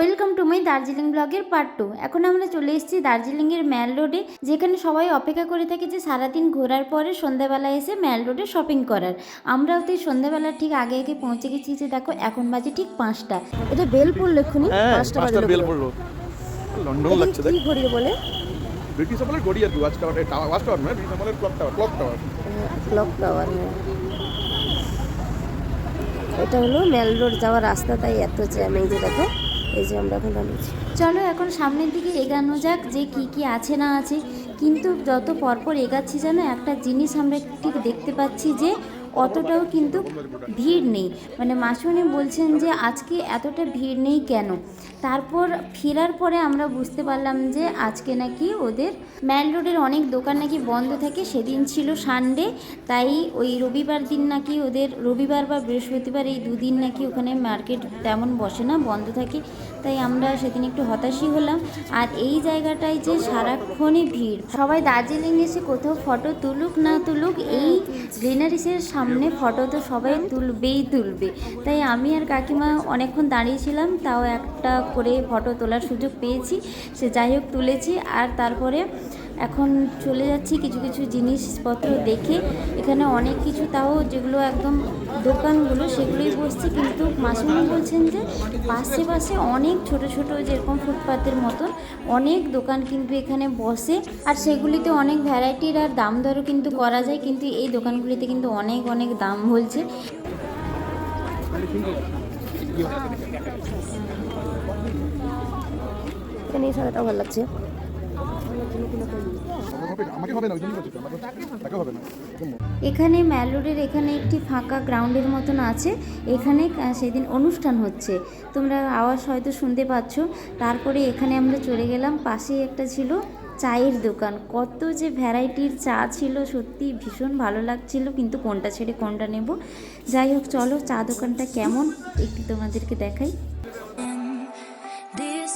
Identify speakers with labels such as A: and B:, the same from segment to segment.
A: Welcome to my Darjeeling ব্লগের part two এখন আমরা চলে এসেছি দার্জিলিংয়ের ম্যাল রোডে যেখানে সবাই অপেক্ষা করে থাকে যে সারাদিন ঘোরার পরে সন্ধ্যাবেলা এসে ম্যাল রোডে শপিং করার। আমরাও তো এই সন্ধ্যাবেলা ঠিক আগে আগে পৌঁছে গেছি যে দেখো এখন বাজে ঠিক পাঁচটা। এটা বেলপুর লেখুনি
B: হ্যাঁ
A: পাঁচটা
B: বেল পড়ল লন্ডন লাগছে দেখ।
A: ঘড়ি বলে?
B: ব্রিটিশ আমলের গড়ি আর কি watch tower tower watch tower নয় ব্রিটিশ আমলের clock tower clock tower
A: clock tower এটা হলো মেল রোড যাওয়ার রাস্তা তাই এত জ্যাম এই যে দেখো। এই যে আমরা এখন দাঁড়িয়েছি চলো এখন সামনের দিকে এগানো যাক যে কি কি আছে না আছে। কিন্তু যত পরপর এগাচ্ছি যেন একটা জিনিস আমরা ঠিক দেখতে পাচ্ছি যে অতটাও কিন্তু ভিড় নেই। মানে মাসুনি বলছেন যে, আজকে এতটা ভিড় নেই কেন? তারপর ফেরার পরে আমরা বুঝতে পারলাম যে, আজকে নাকি ওদের ম্যাল রোডের অনেক দোকান নাকি বন্ধ থাকে। সেদিন ছিল সানডে, তাই ওই রবিবার দিন নাকি ওদের রবিবার বা বৃহস্পতিবার এই দুদিন নাকি ওখানে মার্কেট তেমন বসে না, বন্ধ থাকে। তাই আমরা সেদিন একটু হতাশই হলাম। আর এই জায়গাটায় যে সারাক্ষণই ভিড়, সবাই দার্জিলিং এসে কোথাও ফটো তুলুক না তুলুক, এই গ্রিনারিসের সামনে ফটো তো সবাই তুলবেই তুলবে। তাই আমি আর কাকিমা অনেকক্ষণ দাঁড়িয়েছিলাম, তাও একটা করে ফটো তোলার সুযোগ পেয়েছি। সে যাই হোক তুলেছি, আর তারপরে এখন চলে যাচ্ছি কিছু কিছু জিনিসপত্র দেখে। এখানে অনেক কিছু তাও যেগুলো একদম দোকানগুলো সেগুলোই বসছে। কিন্তু মাসুমি বলছেন যে পাশে পাশে অনেক ছোট ছোট যেরকম ফুটপাতের মতন অনেক দোকান কিন্তু এখানে বসে। আর সেগুলিতে অনেক ভ্যারাইটির আর দাম দরও কিন্তু করা যায়। কিন্তু এই দোকানগুলিতে কিন্তু অনেক অনেক দাম বলছে। এখানে এই সাদাটা ভালো লাগছে। এখানে ম্যালোডের এখানে একটি ফাঁকা গ্রাউন্ডের মতন আছে। এখানে সেদিন অনুষ্ঠান হচ্ছে। তোমরা আওয়াজ হয়তো শুনতে পাচ্ছ। তারপরে এখানে আমরা চলে গেলাম। পাশেই একটা ছিল চায়ের দোকান। কত যে ভ্যারাইটির চা ছিল, সত্যি ভীষণ ভালো লাগছিল, কিন্তু কোনটা ছেড়ে কোনটা নেব? যাই হোক, চলো চা দোকানটা কেমন একটু তোমাদেরকে দেখাই।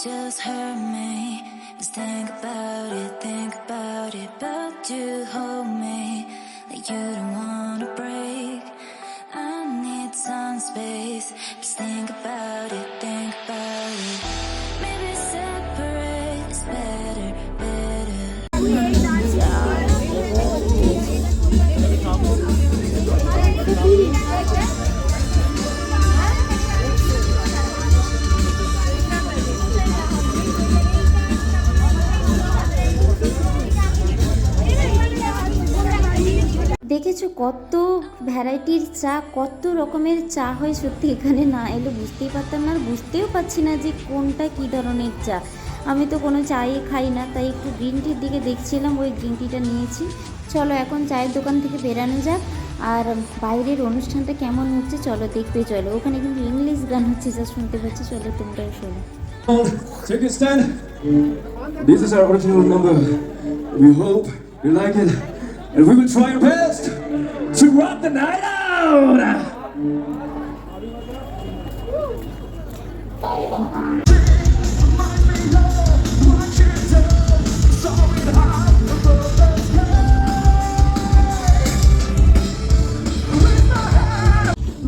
C: Just hurt me. Just think about it, think about it. But you hold me like you don't wanna break. I need some space. Just think about it, think about it. Maybe separate is better, better.
A: দেখেছ কত ভ্যারাইটির চা, কত রকমের চা হয় সত্যি এখানে না এলে বুঝতেই পারতাম না আর বুঝতেও পারছি না যে কোনটা কী ধরনের চা আমি তো কোনো চাই খাই না, তাই একটু গ্রিন টির দিকে দেখছিলাম, ওই গ্রিন টিটা নিয়েছি চলো এখন চায়ের দোকান থেকে বেরানো যাক, আর বাইরের অনুষ্ঠানটা কেমন হচ্ছে চলো দেখতে চলো ওখানে কিন্তু ইংলিশ গান হচ্ছে, যা শুনতে পাচ্ছি, চলো তোমরাও শোনো.
D: This is our original number. We hope you like it. And we will try our best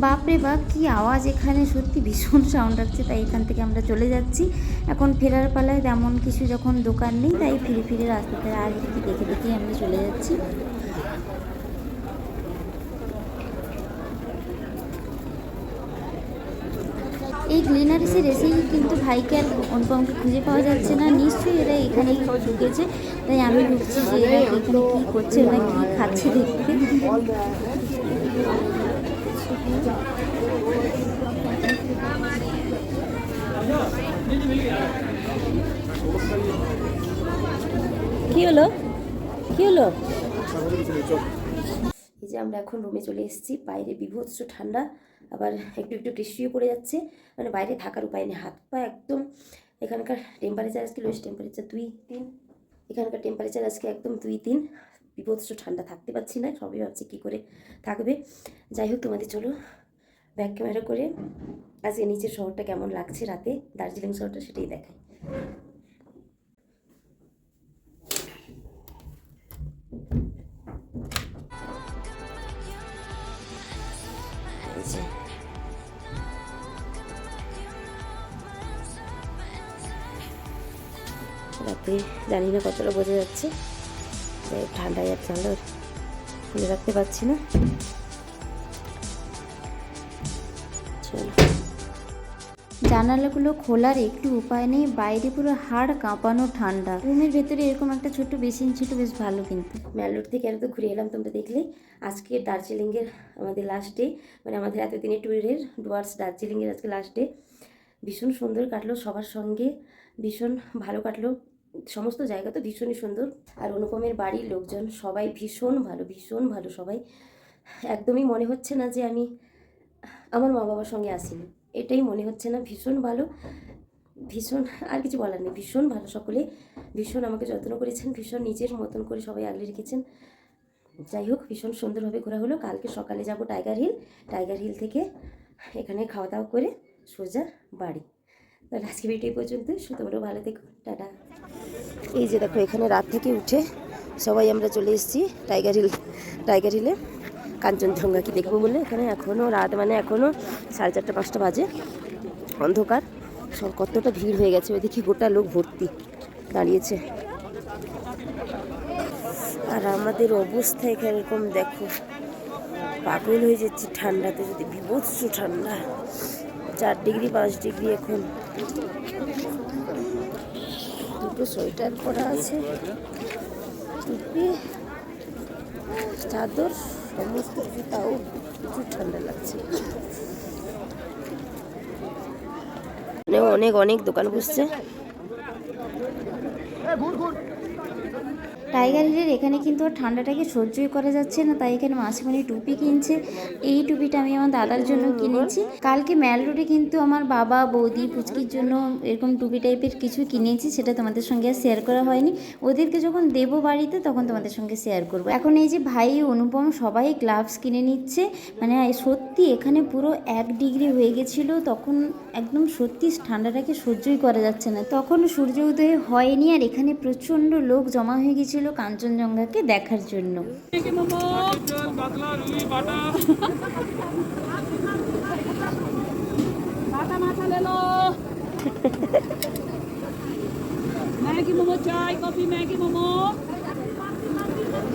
A: বাপরে বাপ কি আওয়াজ এখানে? সত্যি ভীষণ সাউন্ড আসছে, তাই এখান থেকে আমরা চলে যাচ্ছি। এখন ফেরার পালায় তেমন কিছু যখন দোকান নেই, তাই ফিরে ফিরে রাস্তাতে আর দেখে দেখে আমরা চলে যাচ্ছি। এই গ্লিনারিসের কিন্তু ভাইকে আর অনুপমকে খুঁজে পাওয়া যাচ্ছে না। নিশ্চয়ই এরা এখানেই ঢুকেছে। তাই আমি ঢুকছি যে এরা এখানে কী করছে, ওরা কী খাচ্ছে দেখতে। কি হলো? কি হলো? এই যে আমরা এখন রুমে চলে এসেছি। বাইরে বিভৎস ঠান্ডা। আবার একটু একটু বৃষ্টিও পড়ে যাচ্ছে। মানে বাইরে থাকার উপায় নেই, হাত পা একদম এখানকার টেম্পারেচার আজকে লোয়েস্ট টেম্পারেচার দুই, তিন। এখানকার টেম্পারেচার আজকে একদম দুই, তিন। বিভৎস ঠান্ডা, থাকতে পারছি না, সবই ভাবছি কী করে থাকবে। যাই হোক, তোমাদের চলো ব্যাক ক্যামেরা করে আজকে নিচের শহরটা কেমন লাগছে রাতে, দার্জিলিং শহরটা সেটাই দেখাই। এই যে। রাত্রে জানি না কতটা বোঝা যাচ্ছে। তাই ঠান্ডায় আর জানলা খুলে রাখতে পারছি না। চলো। জানালাগুলো খোলার একটু উপায় নেই বাইরে পুরো হাড় কাঁপানো ঠান্ডা। রুমের ভেতরে এরকম একটা ছোট্ট বেসিন ছিল বেশ ভালো কিন্তু। ম্যালোর থেকে আর তো ঘুরে এলাম তোমরা দেখলে। আজকে দার্জিলিংয়ের আমাদের লাস্ট ডে মানে আমাদের এতদিনের ট্যুরের ডুয়ার্স দার্জিলিংয়ের আজকে লাস্ট ডে ভীষণ সুন্দর কাটলো সবার সঙ্গে ভীষণ ভালো কাটলো। সমস্ত জায়গা তো ভীষণই সুন্দর। আর অনুপমের বাড়ির লোকজন সবাই ভীষণ ভালো ভীষণ ভালো সবাই। একদমই মনে হচ্ছে না যে আমি আমার মা বাবার সঙ্গে আসিনি। এটাই মনে হচ্ছে না, ভীষণ ভালো, ভীষণ, আর কিছু বলার নেই, ভীষণ ভালো সকলে, ভীষণ আমাকে যত্ন করেছেন, ভীষণ নিজের মতন করে সবাই আগলে রেখেছেন। যাই হোক, ভীষণ সুন্দরভাবে ঘোরা হলো। কালকে সকালে যাব টাইগার হিল টাইগার হিল থেকে এখানে খাওয়া দাওয়া করে সোজা বাড়ি। তাহলে আজকে ভিডিও পর্যন্ত তোমরাও ভালো থেকো, টাটা। এই যে দেখো, এখানে রাত থেকে উঠে সবাই আমরা চলে এসেছি টাইগার হিল, টাইগার হিলে কাঞ্চনজঙ্ঘা কি দেখব বলে? এখানে এখনও রাত মানে এখনও সাড়ে চারটা, পাঁচটা বাজে। অন্ধকার। সব কতটা ভিড় হয়ে গেছে। ওইদিকে গোটা লোক ভর্তি দাঁড়িয়েছে। আর আমাদের অবস্থা এখানে এরকম, দেখো, পাগল হয়ে যাচ্ছে ঠান্ডাতে, যদি বিভৎস ঠান্ডা। চার ডিগ্রি, পাঁচ ডিগ্রি এখন। দুটো সোয়েটার পরা আছে। টুপি, চাদর, সমস্ত কিছু, তাও প্রচুর ঠান্ডা লাগছে। মানে অনেক অনেক দোকান বসছে। টাইগার হিলের এখানে কিন্তু ঠান্ডাটাকে সহ্যই করা যাচ্ছে না, তাই এখানে মাসিমণি টুপি কিনছে। এই টুপিটা আমি আমার দাদার জন্য কিনেছি। কালকে ম্যাল রোডে কিন্তু আমার বাবা, বৌদি, পুচকির জন্য এরকম টুপি টাইপের কিছু কিনেছি, সেটা তোমাদের সঙ্গে আর শেয়ার করা হয়নি। ওদেরকে যখন দেবো বাড়িতে, তখন তোমাদের সঙ্গে শেয়ার করব। এখন এই যে ভাই, অনুপম, সবাই গ্লাভস কিনে নিচ্ছে। মানে সত্যি এখানে পুরো এক ডিগ্রি হয়ে গেছিল, তখন একদম সত্যি ঠান্ডাটাকে সহ্যই করা যাচ্ছে না। তখন সূর্য উদয় হয়নি আর এখানে প্রচণ্ড লোক জমা হয়ে গেছিল। এসেছিল কাঞ্চনজঙ্ঘাকে দেখার জন্য।
E: ম্যাগি মোমো চাই coffee Maggi momo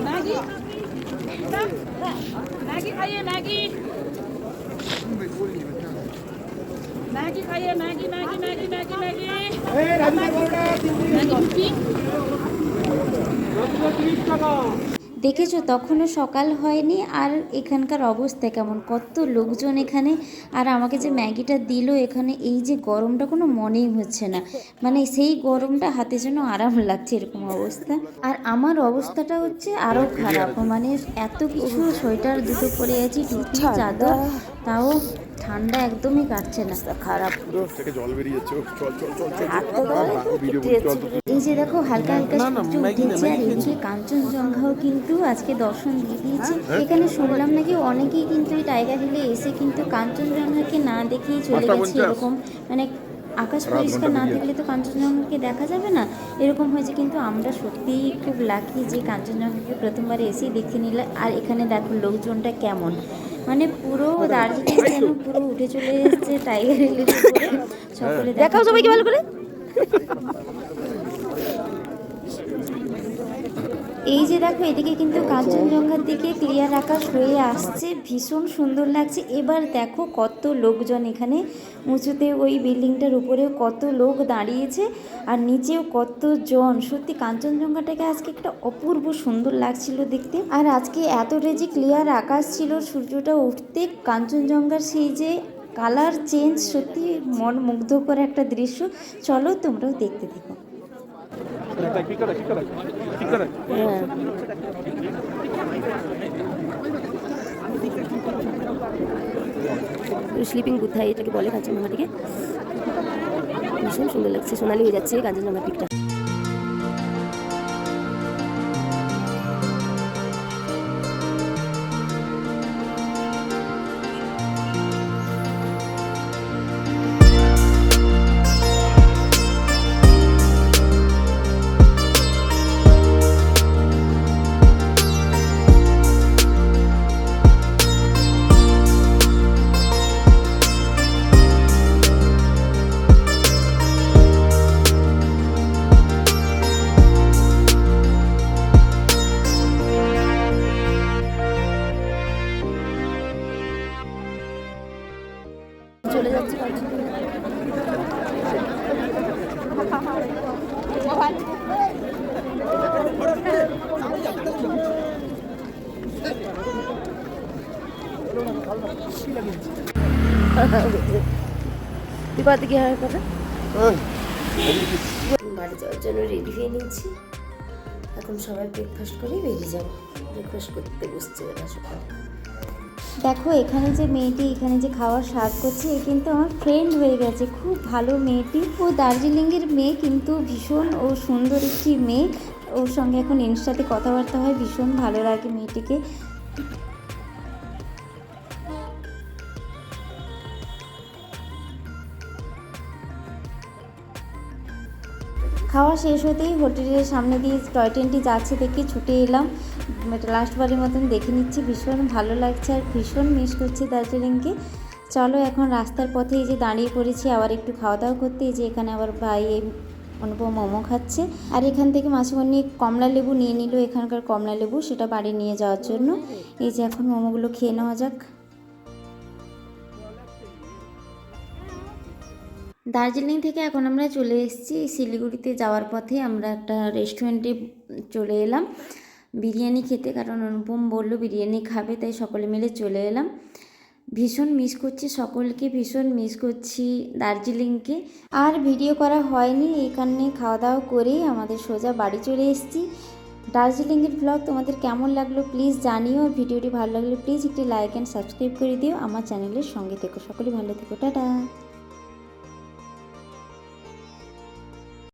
E: Maggi Maggi খাইয়ে ম্যাগি ম্যাগি। খাইয়ে Maggi Maggi Maggi Maggi Maggi Maggi Maggi.
A: দেখেছ তখনও সকাল হয়নি আর এখানকার অবস্থা কেমন? কত লোকজন এখানে। আর আমাকে যে ম্যাগিটা দিল এখানে এই যে গরমটা কোনো মনেই হচ্ছে না। মানে সেই গরমটা হাতে যেন আরাম লাগছে এরকম অবস্থা। আর আমার অবস্থাটা হচ্ছে আরও খারাপ। মানে এত কিছু সোয়েটার দুটো পরে আছি টুপি চাদর তাও ঠান্ডা একদমই কাটছে না। খারাপ পুরো।
B: জল বেরিয়ে যাচ্ছে। চল চল চল চল
A: হাত তো ধরে
B: ভিডিও
A: উঠে
B: চল
A: যাচ্ছে। এই যে দেখো হালকা হালকা সূর্য উঠেছে আর এদিকে কাঞ্চনজঙ্ঘাও কিন্তু আজকে দর্শন দিয়ে দিয়েছে। এখানে শুনলাম নাকি অনেকেই কিন্তু এই টাইগার হিলে এসে কিন্তু কাঞ্চনজঙ্ঘাকে না দেখেই চলে গেছে এরকম। মানে আকাশ পরিষ্কার না থাকলে তো কাঞ্চনজঙ্ঘাকে দেখা যাবে না। এরকম হয়েছে কিন্তু আমরা সত্যিই খুব লাকি যে কাঞ্চনজঙ্ঘাকে প্রথমবার এসেই দেখে নিলে আর এখানে দেখো লোকজনটা কেমন। মানে পুরো দার্জিলিং যেন পুরো উঠে চলে এসেছে টাইগার হিলের উপরে সকলে দেখাও সবাইকে ভালো করে। এই যে দেখো, এদিকে কিন্তু কাঞ্চনজঙ্ঘার দিকে ক্লিয়ার আকাশ হয়ে আসছে, ভীষণ সুন্দর লাগছে। এবার দেখো কত লোকজন এখানে। উঁচুতে ওই বিল্ডিংটার উপরেও কত লোক দাঁড়িয়েছে আর নিচেও কত জন সত্যি কাঞ্চনজঙ্ঘাটাকে আজকে একটা অপূর্ব সুন্দর লাগছিল দেখতে। আর আজকে এতটা যে ক্লিয়ার আকাশ ছিল, সূর্যটা উঠতে কাঞ্চনজঙ্ঘার সেই যে কালার চেঞ্জ সত্যি মন মুগ্ধ করে একটা দৃশ্য। চলো তোমরাও দেখতে থাকো
B: কি করে কি করে কি করে
A: হ্যাঁ স্লিপিং কোথায় এটাকে বলে কাঞ্চনজঙ্ঘাটিকে ভীষণ সুন্দর লাগছে সোনালি হয়ে যাচ্ছে কাঞ্চনজঙ্ঘা পিকটা চলে যাচ্ছে। বিপাতে কি হয় কথা? বাড়ি যাওয়ার জন্য রেডি হয়ে নিয়েছি। এখন সবাই ব্রেকফাস্ট করেই বেরিয়ে যাব। ব্রেকফাস্ট করতে বসছে ওরা সকালে দেখো, এখানে যে মেয়েটি, এখানে যে খাওয়ার স্বাদ করছে, এ কিন্তু আমার ফ্রেন্ড হয়ে গেছে। খুব ভালো মেয়েটি। ও দার্জিলিংয়ের মেয়ে, কিন্তু ভীষণ ও সুন্দর একটি মেয়ে। ওর সঙ্গে এখন ইনস্টাতে কথাবার্তা হয়, ভীষণ ভালো লাগে মেয়েটিকে। খাওয়া শেষ হতেই হোটেলের সামনে দিয়ে টয় ট্রেনটি যাচ্ছে দেখে ছুটে এলাম। লাস্টবারের মতন দেখে নিচ্ছি, ভীষণ ভালো লাগছে আর ভীষণ মিস করছি দার্জিলিংকে। চলো এখন রাস্তার পথে এই যে দাঁড়িয়ে পড়েছি, আবার একটু খাওয়া দাওয়া করতে, এই যে এখানে আবার ভাই, এই অনুপম মোমো খাচ্ছে। আর এখান থেকে মাসিমণি কমলা লেবু নিয়ে নিল, এখানকার কমলা লেবু, সেটা বাড়ি নিয়ে যাওয়ার জন্য। এই যে এখন মোমোগুলো খেয়ে নেওয়া যাক। দার্জিলিং থেকে এখন আমরা চলে এসেছি, শিলিগুড়িতে যাওয়ার পথে আমরা একটা রেস্টুরেন্টে চলে এলাম। বিরিয়ানি খেতে, কারণ অনুপম বলল বিরিয়ানি খাবে, তাই সকলে মিলে চলে এলাম। ভীষণ মিস করছি সকলকে, ভীষণ মিস করছি দার্জিলিংকে। আর ভিডিও করা হয়নি এখানে খাওয়া দাওয়া করেই আমাদের সোজা বাড়ি চলে এসেছি। দার্জিলিংয়ের ব্লগ তোমাদের কেমন লাগল প্লিজ জানিও ভিডিওটি ভালো লাগলে প্লিজ একটি লাইক অ্যান্ড সাবস্ক্রাইব করে দিও। আমার চ্যানেলের সঙ্গে থেকো, সকলে ভালো থেকো, টাটা।